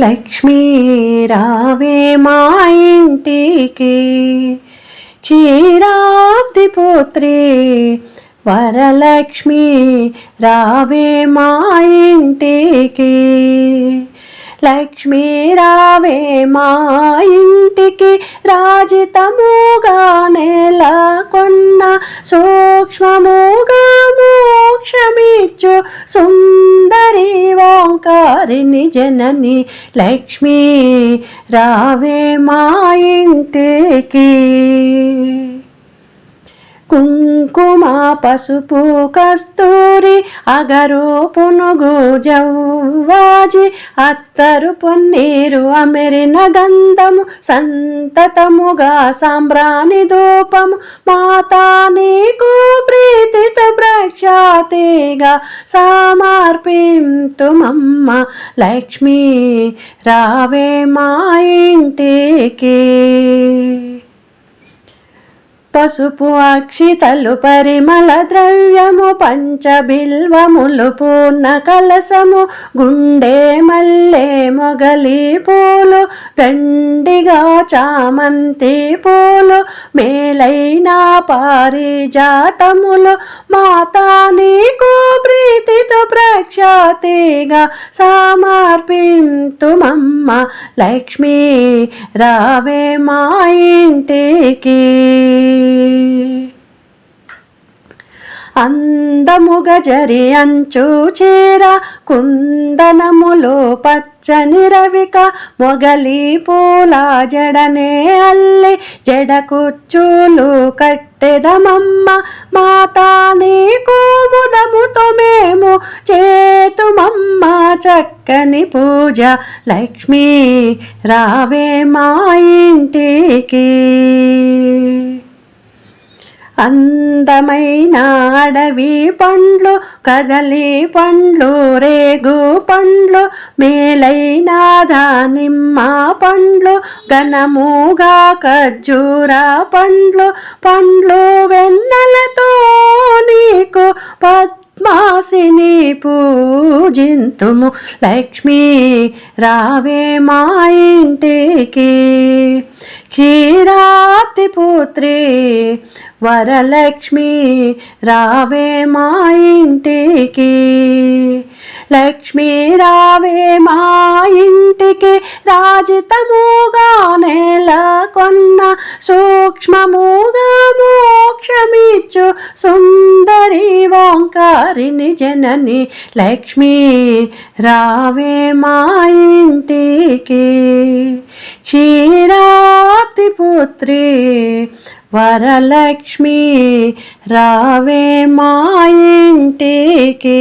లక్ష్మీ రావే మా ఇంటికి. క్షీరాబ్ది పుత్రి వరలక్ష్మి రావే మా ఇంటికి. లక్ష్మీ రావే మా ఇంటికి రాజితముగా నెలకొన్న సూక్ష్మముగా మోక్షమిచ్చు సుందర ఓంకారిని జనని లక్ష్మీ రావే మా ఇంటికి. కుంకుమ పసుపు కస్తూరి అగరు పునుగు జవ్వాజి అత్తరు పొన్నీరు అమెరిన గంధము సంతతముగా సాంబ్రాణి ధూపము మాతా నీకు ప్రఖ్యాతిగా సమర్పింతుమమ్మ లక్ష్మీ రావే మా ఇంటికి. పసుపు అక్షితలు పరిమళ ద్రవ్యము పంచబిల్వములు పూర్ణ కలసము గుండె మల్లె మొగలి పూలు దండిగా చామంతి పూలు మేలైన పారిజాతములు మాతాని సాక్షాతేగా ప్రీతితో సమర్పింతుమమ్మ లక్ష్మీ రావే మా ఇంటికి. అందముగ జరి అంచు చీర కుందనములు పచ్చని రవిక మొగలి పూల జడనే అల్లి జడ కుచ్చులు కట్టెదమమ్మ మాతా నీకు ముదముతో మేము చేతుమమ్మ చక్కని పూజ. లక్ష్మీ రావే మా ఇంటికి. అందమైన అడవి పండ్లు కదలి పండ్లు రేగు పండ్లు మేలైన దానిమ్మ పండ్లు ఘనముగా ఖర్జూర పండ్లు పండ్లు వెన్నెలతో పూజింతుము లక్ష్మీ రావే మా ఇంటికి. క్షీరాతి పుత్రి వరలక్ష్మి రావే మా ఇంటికి. లక్ష్మీ రావే మా ఇంటికి రాజితముగా నెలకొన్న సూక్ష్మముగా నిచ్చు సుందరి ఓంకారిని జనని లక్ష్మీ రావే మా ఇంటికి. క్షీరాప్తి పుత్రి వరలక్ష్మి రావే మా ఇంటికి.